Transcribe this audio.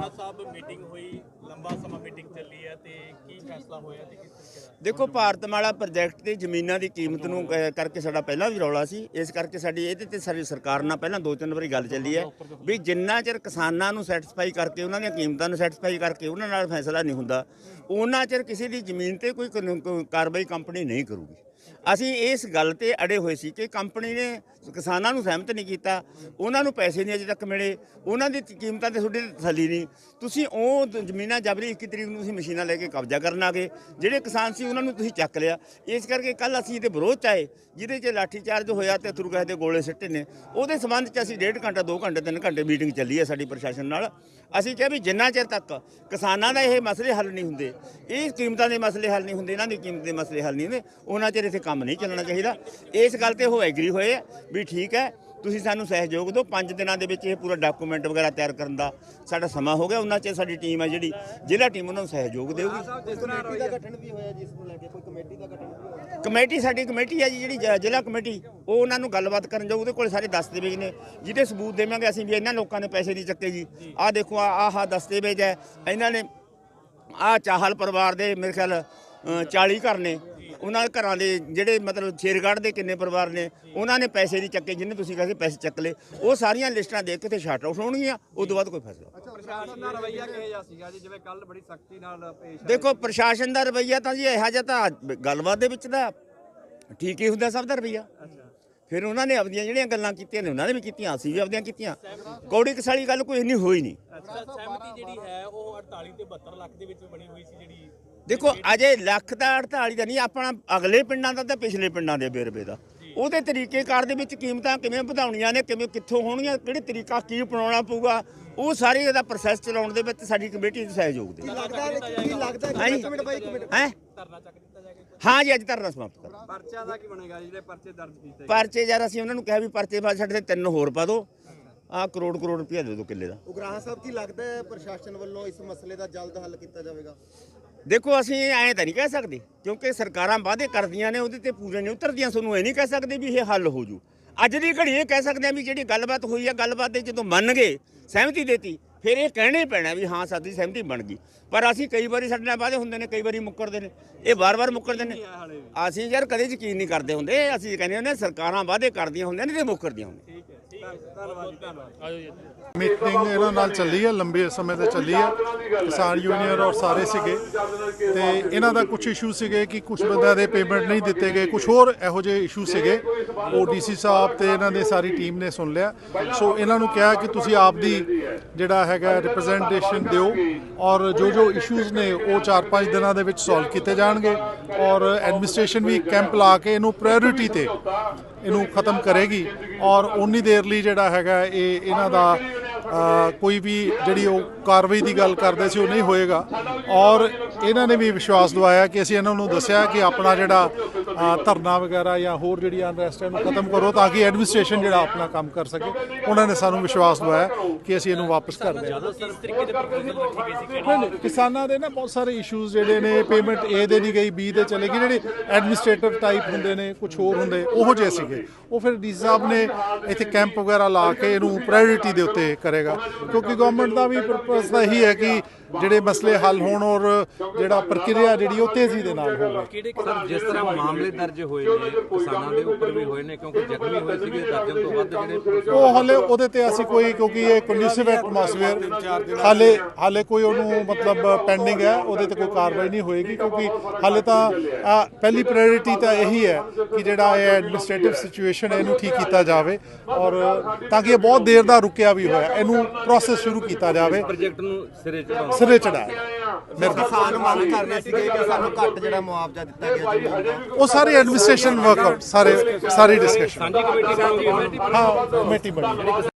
ਰਾਣਾ ਸਾਹਿਬ meeting ਹੋਈ ਲੰਬਾ ਸਮਾਂ ਮੀਟਿੰਗ ਚੱਲੀ ਹੈ ਤੇ ਕੀ ਫੈਸਲਾ ਹੋਇਆ ਤੇ ਕਿਸ ਤਰੀਕੇ ਦਾ? ਦੇਖੋ ਭਾਰਤਮਾਲਾ ਪ੍ਰੋਜੈਕਟ ਤੇ ਜ਼ਮੀਨਾਂ ਦੀ ਕੀਮਤ ਨੂੰ ਅਹ, ਕਰਕੇ ਸਾਡਾ ਪਹਿਲਾਂ ਵੀ ਰੌਲਾ ਸੀ। ਇਸ ਕਰਕੇ ਸਾਡੀ ਇਹਦੇ ਤੇ ਸਾਡੀ ਸਰਕਾਰ ਨਾਲ ਪਹਿਲਾਂ ਦੋ ਤਿੰਨ ਵਾਰੀ ਗੱਲ ਚੱਲੀ ਹੈ ਵੀ ਜਿੰਨਾ ਚਿਰ ਕਿਸਾਨਾਂ ਨੂੰ ਸੈਟੀਸਫਾਈ ਕਰਕੇ ਉਹਨਾਂ ਦੀਆਂ ਕੀਮਤਾਂ ਨੂੰ ਸੈਟੀਸਫਾਈ ਕਰਕੇ ਉਹਨਾਂ ਨਾਲ ਫੈਸਲਾ ਨਹੀਂ ਹੁੰਦਾ ਉਹਨਾਂ ਚਿਰ ਕਿਸੇ ਦੀ ਜ਼ਮੀਨ ਤੇ ਕੋਈ ਕਾਨੂੰਨ- ਕੋਈ ਕਾਰਵਾਈ ਕੰਪਨੀ ਨਹੀਂ ਕਰੂਗੀ। ਅਸੀਂ ਇਸ ਗੱਲ ਤੇ ਅੜੇ ਹੋਏ ਸੀ ਕਿ ਕੰਪਨੀ ਨੇ ਕਿਸਾਨਾਂ ਨੂੰ ਸਹਿਮਤ ਨਹੀਂ ਕੀਤਾ, ਉਹਨਾਂ ਨੂੰ ਪੈਸੇ ਨਹੀਂ ਅਜੇ ਤੱਕ ਮਿਲੇ, ਉਹਨਾਂ ਦੀ ਕੀਮਤਾਂ ਤੇ ਤੁਹਾਡੀ ਥੱਲੀ ਨਹੀਂ। ਤੁਸੀਂ ਉਹ ਜ਼ਮੀਨਾਂ ਜਬਰੀ 21 ਤਰੀਕ ਨੂੰ ਤੁਸੀਂ ਮਸ਼ੀਨਾਂ ਲੈ ਕੇ ਕਬਜ਼ਾ ਕਰਨ ਆ ਗਏ, ਜਿਹੜੇ ਕਿਸਾਨ ਸੀ ਉਹਨਾਂ ਨੂੰ ਤੁਸੀਂ ਚੱਕ ਲਿਆ। ਇਸ ਕਰਕੇ ਕੱਲ ਅਸੀਂ ਇਹਦੇ ਵਿਰੋਧ ਚ ਆਏ, ਜਿਹਦੇ 'ਚ ਲਾਠੀਚਾਰਜ ਹੋਇਆ ਤੇ ਤੁਰਗਾਹ ਦੇ ਗੋਲੇ ਸਿੱਟੇ ਨੇ। ਉਹਦੇ ਸੰਬੰਧ 'ਚ ਅਸੀਂ ਡੇਢ ਘੰਟਾ 2 ਘੰਟੇ 3 ਘੰਟੇ ਮੀਟਿੰਗ ਚੱਲੀ ਹੈ ਸਾਡੀ ਪ੍ਰਸ਼ਾਸਨ ਨਾਲ। ਅਸੀਂ ਕਿਹਾ ਵੀ ਜਿੰਨਾ ਚਿਰ ਤੱਕ ਕਿਸਾਨਾਂ ਦਾ ਇਹ ਮਸਲੇ ਹੱਲ ਨਹੀਂ ਹੁੰਦੇ, ਇਹ ਕੀਮਤਾਂ ਦੇ ਮਸਲੇ ਹੱਲ ਨਹੀਂ ਹੁੰਦੇ, ਇਹਨਾਂ ਦੀ ਕੀਮਤ ਦੇ ਮਸਲੇ ਹੱਲ ਨਹੀਂ ਹੁੰਦੇ, ਉਹਨਾਂ ਚਿਰ ਇੱਥੇ ਕੰਮ ਨਹੀਂ ਚੱਲਣਾ ਚਾਹੀਦਾ। ਇਸ ਗੱਲ ਤੇ ਉਹ ਐਗਰੀ ਹੋਏ ਆ ਵੀ ਠੀਕ ਹੈ ਤੁਸੀਂ ਸਾਨੂੰ ਸਹਿਯੋਗ ਦਿਓ। 5 ਦਿਨਾਂ ਦੇ ਵਿੱਚ ਇਹ ਪੂਰਾ ਡਾਕੂਮੈਂਟ ਵਗੈਰਾ ਤਿਆਰ ਕਰਨ ਦਾ ਸਾਡਾ ਸਮਾਂ ਹੋ ਗਿਆ। ਉਹਨਾਂ ਚ ਸਾਡੀ ਟੀਮ ਹੈ ਜਿਹੜੀ ਜ਼ਿਲ੍ਹਾ ਟੀਮ ਉਹਨਾਂ ਨੂੰ ਸਹਿਯੋਗ ਦੇਊਗੀ। ਕਮੇਟੀ ਦਾ ਗਠਨ ਵੀ ਹੋਇਆ ਜਿਸ ਨੂੰ ਲੈ ਕੇ ਕੋਈ ਕਮੇਟੀ ਦਾ ਗਠਨ ਵੀ ਹੋਇਆ ਕਮੇਟੀ ਸਾਡੀ ਕਮੇਟੀ ਹੈ ਜੀ ਜਿਹੜੀ ਜ਼ਿਲ੍ਹਾ ਕਮੇਟੀ ਉਹ ਉਹਨਾਂ ਨੂੰ ਗੱਲਬਾਤ ਕਰਨ ਜਾਊ। ਉਹਦੇ ਕੋਲ ਸਾਰੇ ਦਸਤਾਵੇਜ਼ ਨੇ। ਜਿਹਦੇ ਸਬੂਤ ਦੇਵਾਂਗੇ ਅਸੀਂ ਵੀ ਇਹਨਾਂ ਲੋਕਾਂ ਨੇ ਪੈਸੇ ਨਹੀਂ ਚੱਕੇ ਜੀ। ਆਹ ਦੇਖੋ ਆਹ ਆਹ ਦਸਤਾਵੇਜ਼ ਹੈ ਇਹਨਾਂ ਨੇ ਆਹ ਚਾਹਲ ਪਰਿਵਾਰ ਦੇ ਮੇਰੇ ਖਿਆਲ ਅ, 40 ਘਰ ਨੇ। ਉਹਨਾਂ ਦੇ ਘਰਾਂ ਦੇ ਜਿਹੜੇ ਮਤਲਬ ਸ਼ੇਰਗੜ੍ਹ ਦੇ ਕਿੰਨੇ ਪਰਿਵਾਰ ਨੇ ਉਹਨਾਂ ਨੇ ਪੈਸੇ ਨਹੀਂ ਚੱਕੇ ਜਿੰਨੇ ਤੁਸੀਂ ਕਹਿੰਦੇ ਪੈਸੇ ਚੱਕ ਲਏ। ਉਹ ਸਾਰੀਆਂ ਲਿਸਟਾਂ ਦੇਖ ਕੇ ਤੇ ਸ਼ਾਰਟ ਆਊਟ ਹੋਣਗੀਆਂ ਉਸ ਤੋਂ ਬਾਅਦ ਕੋਈ ਫੈਸਲਾ ਪ੍ਰਸ਼ਾਸਨ ਦਾ ਰਵੱਈਆ ਕਿਹੋ ਜਿਹਾ ਸੀਗਾ ਜੀ? ਜਿਵੇਂ ਕੱਲ ਬੜੀ ਸਖਤੀ ਨਾਲ ਪੇਸ਼ ਆਏ ਦੇਖੋ ਪ੍ਰਸ਼ਾਸਨ ਦਾ ਰਵਈਆ ਤਾਂ ਜੀ ਇਹੋ ਜਿਹਾ ਤਾਂ ਗੱਲਬਾਤ ਦੇ ਵਿੱਚ ਦਾ ਠੀਕ ਹੀ ਹੁੰਦਾ ਸਭ ਦਾ ਰਵਈਆ। ਫਿਰ ਉਹਨਾਂ ਨੇ ਆਪਦੀਆਂ ਜਿਹੜੀਆਂ ਗੱਲਾਂ ਕੀਤੀਆਂ ਨੇ ਉਹਨਾਂ ਨੇ ਵੀ ਕੀਤੀਆਂ ਅਸੀਂ ਵੀ ਆਪਦੀਆਂ ਕੀਤੀਆਂ। ਕੌੜੀ ਕਸਾਲੀ ਗੱਲ ਕੋਈ ਇੰਨੀ ਹੋਈ ਨਹੀਂ। ਸਹਿਮਤੀ ਜਿਹੜੀ ਹੈ ਉਹ 48 ਤੇ 72 ਲੱਖ ਦੇ ਵਿੱਚ ਬਣੀ ਹੋਈ ਸੀ ਜਿਹੜੀ ਦੇਖੋ ਅਜੇ ਲੱਖ ਦਾ 48 ਦਾ ਨਹੀਂ ਆਪਣਾ ਅਗਲੇ ਪਿੰਡਾਂ ਦਾ ਤੇ ਪਿਛਲੇ ਪਿੰਡਾਂ ਦੇ ਬੇਰਬੇ ਦਾ। ਉਹਦੇ ਤਰੀਕੇਕਾਰ ਦੇ ਵਿੱਚ ਕੀਮਤਾਂ ਕਿਵੇਂ ਵਧਾਉਣੀਆਂ ਨੇ ਕਿਵੇਂ ਕਿੱਥੋਂ ਹੋਣਗੀਆਂ ਕਿਹੜੇ ਤਰੀਕਾ ਕੀ ਅਪਣਾਉਣਾ ਪਊਗਾ ਉਹ ਸਾਰੇ ਇਹਦਾ ਪ੍ਰੋਸੈਸ ਚਲਾਉਣ ਦੇ ਵਿੱਚ ਸਾਡੀ ਕਮੇਟੀ ਦਾ ਸਹਿਯੋਗ ਦੇ। ਲੱਗਦਾ ਹੈ ਕੀ ਲੱਗਦਾ ਹੈ ਹਾਂਜੀ। ਇੱਕ ਮਿੰਟ ਬਾਈ ਇੱਕ ਮਿੰਟ। ਹੈ? ਧਰਨਾ ਚੱਕ ਦਿੱਤਾ ਜਾਏਗਾ ਹਾਂ ਜੀ ਅੱਜ ਧਰਨਾ ਸਮਾਪਤ ਕਰ ਪਰਚਿਆਂ ਦਾ ਕੀ ਬਣੇਗਾ ਜਿਹੜੇ ਪਰਚੇ ਦਰਜ ਕੀਤੇ ਗਏ? ਪਰਚੇ ਯਾਰ ਅਸੀਂ ਉਹਨਾਂ ਨੂੰ ਕਿਹਾ ਵੀ ਪਰਚੇ ਬਾਅਦ ਸਾਡੇ ਤੇ ਤਿੰਨ ਹੋਰ ਪਾ ਦਿਓ। ਆ ਕਰੋੜ ਕਰੋੜ ਰੁਪਇਆ ਦੇ ਦਿਓ ਕਿੱਲੇ ਦਾ। ਉਗਰਾਹਾਂ ਸਾਹਿਬ ਕੀ ਲੱਗਦਾ ਹੈ ਪ੍ਰਸ਼ਾਸਨ ਵੱਲੋਂ ਇਸ ਮਸਲੇ ਦਾ ਜਲਦ ਹੱਲ ਕੀਤਾ ਜਾਵੇਗਾ? ਦੇਖੋ ਅਸੀਂ ਐਂ ਤਾਂ ਨਹੀਂ ਕਹਿ ਸਕਦੇ ਕਿਉਂਕਿ ਸਰਕਾਰਾਂ ਵਾਅਦੇ ਕਰਦੀਆਂ ਨੇ ਉਹਦੇ ਤੇ ਪੂਰੇ ਨਹੀਂ ਉਤਰਦੀਆਂ ਸਾਨੂੰ ਇਹ ਨਹੀਂ ਕਹਿ ਸਕਦੇ ਵੀ ਇਹ ਹੱਲ ਹੋ ਜੂ। ਅੱਜ ਦੀ ਘੜੀ ਇਹ ਕਹਿ ਸਕਦੇ ਆ ਵੀ ਜਿਹੜੀ ਗੱਲਬਾਤ ਹੋਈ ਆ ਗੱਲਬਾਤ ਦੇ ਜਦੋਂ ਮੰਨ ਗਏ ਸਹਿਮਤੀ ਦੇਤੀ ਫਿਰ ਇਹ ਕਹਿਣੇ ਪੈਣਾ ਵੀ ਹਾਂ ਸਾਡੀ ਸਹਿਮਤੀ ਬਣ ਗਈ। ਪਰ ਅਸੀਂ ਕਈ ਵਾਰੀ ਸਾਡੇ ਨਾਲ ਵਾਅਦੇ ਹੁੰਦੇ ਨੇ ਕਈ ਵਾਰੀ ਮੁੱਕਰਦੇ ਨੇ। ਇਹ ਵਾਰ-ਵਾਰ ਮੁੱਕਰਦੇ ਨੇ। ਅਸੀਂ ਯਾਰ ਕਦੇ ਯਕੀਨ ਨਹੀਂ ਕਰਦੇ ਹੁੰਦੇ। ਅਸੀਂ ਕਹਿੰਦੇ ਹੁੰਦੇ ਸਰਕਾਰਾਂ ਵਾਅਦੇ ਕਰਦੀਆਂ ਹੁੰਦੀਆਂ ਨੇ ਤੇ ਮੁੱਕਰਦੀਆਂ ਹੁੰਦੀਆਂ ਮੀਟਿੰਗ ਇਹਨਾਂ ਨਾਲ ਚੱਲੀ ਹੈ, ਲੰਬੇ ਸਮੇਂ ਤੋਂ ਚੱਲੀ ਹੈ। ਕਿਸਾਨ ਯੂਨੀਅਨ ਔਰ ਸਾਰੇ ਸੀਗੇ। ਤੇ ਇਹਨਾਂ ਦਾ ਕੁਝ ਇਸ਼ੂ ਸੀਗੇ ਕਿ ਕੁਝ ਬੰਦਿਆਂ ਦੇ ਪੇਮੈਂਟ ਨਹੀਂ ਦਿੱਤੇ ਗਏ। ਕੁਝ ਹੋਰ ਇਹੋ ਜਿਹੇ ਇਸ਼ੂ ਸੀਗੇ। ਉਹ ਡੀਸੀ ਸਾਹਿਬ ਤੇ ਇਹਨਾਂ ਦੇ ਸਾਰੀ ਟੀਮ ਨੇ ਸੁਣ ਲਿਆ। ਸੋ ਇਹਨਾਂ ਨੂੰ ਕਿਹਾ ਕਿ ਤੁਸੀਂ ਆਪ ਦੀ ਜਿਹੜਾ ਹੈਗਾ ਰਿਪਰੈਜ਼ੈਂਟੇਸ਼ਨ ਦਿਓ ਔਰ ਜੋ ਜੋ ਇਸ਼ੂਜ਼ ਨੇ, ਉਹ 4-5 ਦਿਨਾਂ ਦੇ ਵਿੱਚ ਸੋਲਵ ਕੀਤੇ ਜਾਣਗੇ। ਔਰ ਐਡਮਿਨਿਸਟ੍ਰੇਸ਼ਨ ਵੀ ਕੈਂਪ ਲਾ ਕੇ ਇਹਨੂੰ ਪ੍ਰਾਇੋਰਟੀ ਤੇ ਇਹਨੂੰ ਖਤਮ ਕਰੇਗੀ ਔਰ ਉਨੀ ਦੇਰ ਲਈ ਜਿਹੜਾ ਹੈਗਾ ਇਹ ਇਹਨਾਂ ਦਾ ਕੋਈ ਵੀ ਜਿਹੜੀ ਉਹ ਕਾਰਵਾਈ ਦੀ ਗੱਲ ਕਰਦੇ ਸੀ, ਉਹ ਨਹੀਂ ਹੋਏਗਾ। ਔਰ ਇਹਨਾਂ ਨੇ ਵੀ ਵਿਸ਼ਵਾਸ ਦਿਵਾਇਆ ਕਿ ਅਸੀਂ ਇਹਨਾਂ ਨੂੰ ਦੱਸਿਆ ਕਿ ਆਪਣਾ ਜਿਹੜਾ ਧਰਨਾ ਵਗੈਰਾ ਜਾਂ ਹੋਰ ਜਿਹੜੀ ਅਨਰੈਸਟ ਹੈ ਇਹਨੂੰ ਖਤਮ ਕਰੋ ਤਾਂ ਕਿ ਐਡਮਿਨਿਸਟ੍ਰੇਸ਼ਨ ਜਿਹੜਾ ਆਪਣਾ ਕੰਮ ਕਰ ਸਕੇ। ਉਹਨਾਂ ਨੇ ਸਾਨੂੰ ਵਿਸ਼ਵਾਸ ਦਿਵਾਇਆ ਕਿ ਅਸੀਂ ਇਹਨੂੰ ਵਾਪਸ ਕਰ ਦੇ ਨਹੀਂ, ਕਿਸਾਨਾਂ ਦੇ ਨਾ ਬਹੁਤ ਸਾਰੇ ਇਸ਼ੂਜ਼ ਜਿਹੜੇ ਨੇ ਪੇਮੈਂਟ ਏ ਦੇ ਨਹੀਂ ਗਈ ਬੀ ਦੇ ਚਲੇ ਗਈ ਜਿਹੜੇ ਐਡਮਿਨਿਸਟ੍ਰੇਟਿਵ ਟਾਈਪ ਹੁੰਦੇ ਨੇ ਕੁਝ ਹੋਰ ਹੁੰਦੇ ਉਹੋ ਜਿਹੇ ਸੀਗੇ। ਉਹ ਫਿਰ ਡੀ ਸਾਹਿਬ ਨੇ ਇੱਥੇ ਕੈਂਪ ਵਗੈਰਾ ਲਾ ਕੇ ਇਹਨੂੰ ਪ੍ਰਾਇੋਰਟੀ ਦੇ ਉੱਤੇ ਕਰੇਗਾ। ਕਿਉਂਕਿ ਗਵਰਨਮੈਂਟ ਦਾ ਵੀ ਪਰਪਸ ਤਾਂ ਇਹੀ ਹੈ ਕਿ ਜਿਹੜੇ ਮਸਲੇ ਹੱਲ ਹੋਣ ਔਰ ਜਿਹੜਾ ਪ੍ਰਕਿਰਿਆ ਜਿਹੜੀ ਉਹ ਤੇਜ਼ੀ ਦੇ ਨਾਲ ਹੋਵੇ। ਕਿਹੜੇ ਸਰ ਜਿਸ ਤਰ੍ਹਾਂ ਮਾਮਲੇ ਦਰਜ ਹੋਏ ਨੇ ਕਿਸਾਨਾਂ ਦੇ ਉੱਪਰ ਵੀ ਹੋਏ ਨੇ ਕਿਉਂਕਿ ਜ਼ਖਮੀ ਹੋਏ ਸੀਗੇ ਦਰਜਨ ਤੋਂ ਵੱਧ ਜਿਹੜੇ ਉਹ ਹਾਲੇ ਉਹਦੇ ਤੇ ਅਸੀਂ ਕੋਈ ਕਿਉਂਕਿ ਇਹ ਕੰਡਿਊਸਿਵ ਐਟਮੋਸਫੇਅਰ ਹਾਲੇ ਹਾਲੇ ਕੋਈ ਉਹਨੂੰ ਮਤਲਬ ਪੈਂਡਿੰਗ ਹੈ ਉਹਦੇ ਤੇ ਕੋਈ ਕਾਰਵਾਈ ਨਹੀਂ ਹੋਏਗੀ ਕਿਉਂਕਿ ਹਾਲੇ ਤਾਂ ਪਹਿਲੀ ਪ੍ਰਾਇੋਰਟੀ ਤਾਂ ਇਹੀ ਹੈ ਕਿ ਜਿਹੜਾ ਇਹ ਐਡਮਿਨਿਸਟ੍ਰੇਟਿਵ ਸਿਚੁਏਸ਼ਨ ਹੈ ਇਹਨੂੰ ਠੀਕ ਕੀਤਾ ਜਾਵੇ ਔਰ ਤਾਂ ਕਿ ਇਹ ਬਹੁਤ ਦੇਰ ਦਾ ਰੁਕਿਆ ਵੀ ਹੋਇਆ ਇਹਨੂੰ ਪ੍ਰੋਸੈਸ ਸ਼ੁਰੂ ਕੀਤਾ ਜਾਵੇ। ਪ੍ਰੋਜੈਕਟ ਨੂੰ ਸਿਰੇ ਚੜਾਉਣਾ ਸਿਰੇ ਚੜਾਇਆ ਕਿਸਾਨ ਮੰਗ ਕਰ ਰਹੇ ਸੀਗੇ ਕਿ ਸਾਨੂੰ ਘੱਟ ਜਿਹੜਾ ਮੁਆਵਜ਼ਾ ਦਿੱਤਾ ਗਿਆ ਜ਼ਮੀਨ ਦਾ। ਉਹ ਸਾਰੇ ਐਡਮਿਨਿਸਟ੍ਰੇਸ਼ਨ ਵਰਕਆਊਟ ਸਾਰੇ ਸਾਰੀ ਡਿਸਕਸ਼ਨ ਸਾਂਝੀ ਕਮੇਟੀ ਬਣਾਉਂਦੀ ਹੈ। ਕਮੇਟੀ ਬਣੀ।